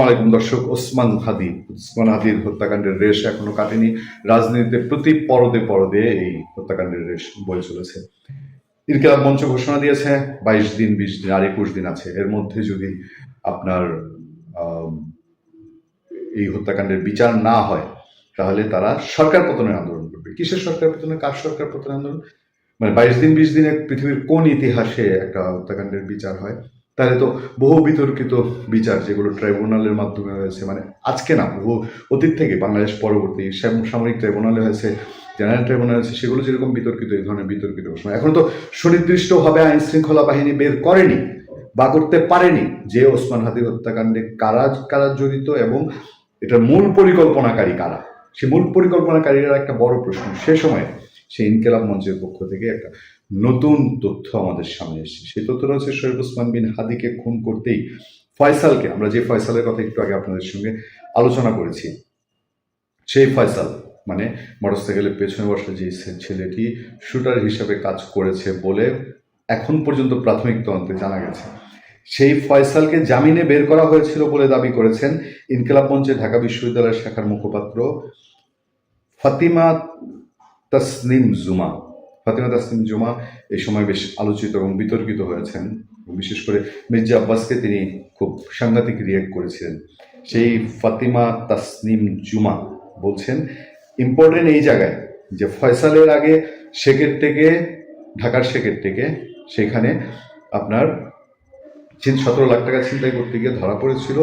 আসসালামু আলাইকুম দর্শক, ওসমান হাদি। ওসমান হাদির হত্যাকাণ্ডের রেশ এখনও কাটেনি। রাজনীতিতে প্রতি পরদে পরদে এই হত্যাকাণ্ডের রেশ বয়ে চলেছে। ইনকিলাব মঞ্চ ঘোষণা দিয়েছে, বাইশ দিন, বিশ দিন, আর একুশ দিন আছে। এর মধ্যে যদি আপনার এই হত্যাকাণ্ডের বিচার না হয়, তাহলে তারা সরকার পতনের আন্দোলন করবে। কিসের সরকার পতনের, কার সরকার পতনের আন্দোলন? মানে বাইশ দিন, বিশ দিনে পৃথিবীর কোন ইতিহাসে একটা হত্যাকাণ্ডের বিচার হয়? তাহলে তো বহু বিতর্কিত বিচার যেগুলো ট্রাইব্যুনালের মাধ্যমে হয়েছে মানে আজকে না, বহু অতীত থেকে বাংলাদেশ পরবর্তী সামরিক ট্রাইব্যুনালে হয়েছে, জেনারেল ট্রাইব্যুনাল হয়েছে, সেগুলো যেরকম বিতর্কিত, এই ধরনের বিতর্কিত ঘোষণা এখন তো সুনির্দিষ্টভাবে আইন শৃঙ্খলা বাহিনী বের করেনি বা করতে পারেনি যে ওসমান হাদি হত্যাকাণ্ডে কারা কারা জড়িত এবং এটার মূল পরিকল্পনাকারী কারা? সে মূল পরিকল্পনাকারীরা একটা বড় প্রশ্ন। সে সময় সেই ইনকেলাব মঞ্চের পক্ষ থেকে একটা নতুন তথ্য আমাদের সামনে এসেছে। সেই তথ্যটা হচ্ছে শরীফ ওসমান বিন হাদিকে খুন করতেই ফয়সালকে, আমরা যে ফয়সালের কথা একটু আগে আপনাদের সঙ্গে আলোচনা করেছি, সেই ফয়সাল মানে মোটরসাইকেলের পেছনে বসা যে ছেলেটি শুটার হিসাবে কাজ করেছে বলে এখন পর্যন্ত প্রাথমিক তদন্তে জানা গেছে। সেই ফয়সালকে জামিনে বের করা হয়েছিল বলে দাবি করেছেন ইনকেলাব মঞ্চে ঢাকা বিশ্ববিদ্যালয়ের শাখার মুখপাত্র ফাতিমা তাসনিম জুমা। ফাতিমা তাসনিম জুমা এই সময় বেশ আলোচিত এবং বিতর্কিত হয়েছেন বিশেষ করে মির্জা আব্বাসকে তিনি খুব সাংঘাতিক রিয়েক্ট করেছিলেন। সেই ফাতিমা তাসনিম জুমা বলছেন ইম্পর্টেন্ট এই জায়গায় যে ফয়সালের আগে শেখের থেকে, ঢাকার শেখের থেকে সেখানে আপনার সতেরো লাখ টাকা ছিনতাই করতে গিয়ে ধরা পড়েছিল।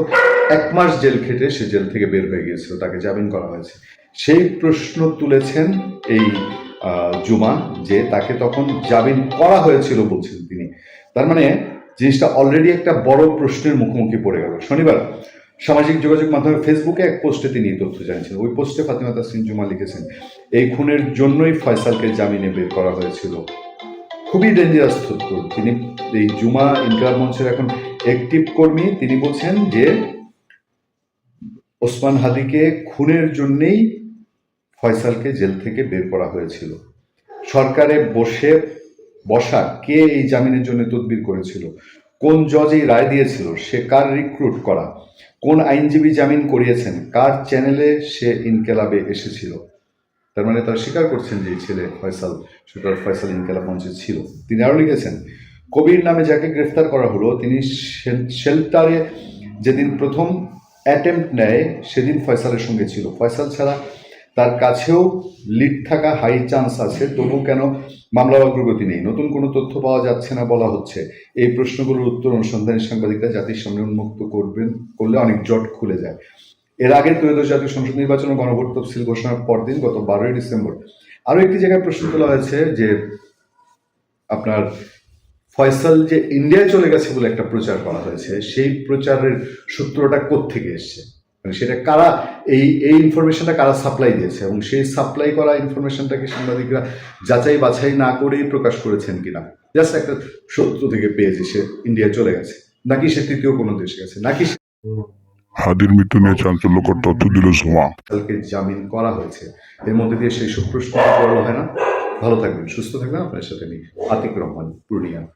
এক মাস জেল খেটে সে জেল থেকে বের হয়ে গিয়েছিল, তাকে জামিন করা হয়েছে। সেই প্রশ্ন তুলেছেন এই জুমা, যে তাকে তখন জামিন করা হয়েছিল বলছেন তিনি। তার মানে জিনিসটা অলরেডি একটা বড় প্রশ্নের মুখোমুখি পড়ে গেল। শনিবার সামাজিক যোগাযোগ মাধ্যমে ফেসবুকে এক পোস্টে তিনি তথ্য জানিয়েছেন। ওই পোস্টে ফাতিমা তাসিন জুমা লিখেছেন, এই খুনের জন্যই ফয়সালকে জামিনে বের করা হয়েছিল। খুবই ডেঞ্জারাস তথ্য। তিনি এই জুমা ইনকার মঞ্চের এখন অ্যাক্টিভ কর্মী। তিনি বলছেন যে ওসমান হাদিকে খুনের জন্যেই ফয়সালকে জেল থেকে বের করা হয়েছিল। সরকারে বসে বসা কে এই জামিনের জন্য তদবির করেছিল? কোন জজ এই রায় দিয়েছিল? সে কার রিক্রুট করা? কোন আইনজীবী জামিন করিয়েছেন? কার চ্যানেলে সে ইনকেলাবে এসেছিল? তার মানে তারা স্বীকার করছেন যে ছেলে ফয়সাল শুটার ফয়সাল ইনকেলাব মঞ্চে ছিল। তিনি আরও লিখেছেন, কবির নামে যাকে গ্রেফতার করা হলো, তিনি শেল- শেল্টারে যেদিন প্রথম অ্যাটেম্প নেয়, সেদিন ফয়সালের সঙ্গে ছিল। ফয়সাল ছাড়া তার কাছেও লিড থাকা হাই চান্স আছে। তবু কেন মামলার অগ্রগতি নেই? নতুন কোনো তথ্য পাওয়া যাচ্ছে না বলা হচ্ছে। এই প্রশ্নগুলোর উত্তর অনুসন্ধানী সাংবাদিকরা জাতির সামনে উন্মুক্ত করবেন, করলে অনেক জট খুলে যায়। এর আগে ত্রয়োদশ জাতীয় সংসদ নির্বাচন গণভোট তফসিল ঘোষণার পরদিন, গত বারোই ডিসেম্বর, আরও একটি জায়গায় প্রশ্ন তোলা হয়েছে যে আপনার ফয়সাল যে ইন্ডিয়ায় চলে গেছে বলে একটা প্রচার করা হয়েছে, সেই প্রচারের সূত্রটা কোত্থেকে এসছে? সেটা কারা এই এই ইনফরমেশনটা কারা সাপ্লাই দিয়েছে? এবং সেই সাপ্লাই করা ইনফরমেশনটাকে সাংবাদিকরা যাচাই বাছাই না করেই প্রকাশ করেছেন কিনা? জাস্ট একটা সূত্র থেকে পেয়েছে সে ইন্ডিয়া চলে গেছে। নাকি সে তৃতীয় কোনো দেশে গেছে? নাকি হাদির মৃত্যু নিয়ে চাঞ্চল্যকর তথ্য দিল ঝুমা কালকে জামিন করা হয়েছে। এর মধ্যে দিয়ে সেই সব প্রশ্ন বড় হয় না। ভালো থাকবেন সুস্থ থাকবেন। আপনার সাথে আমি আতিক রহমান পূর্ণিয়া।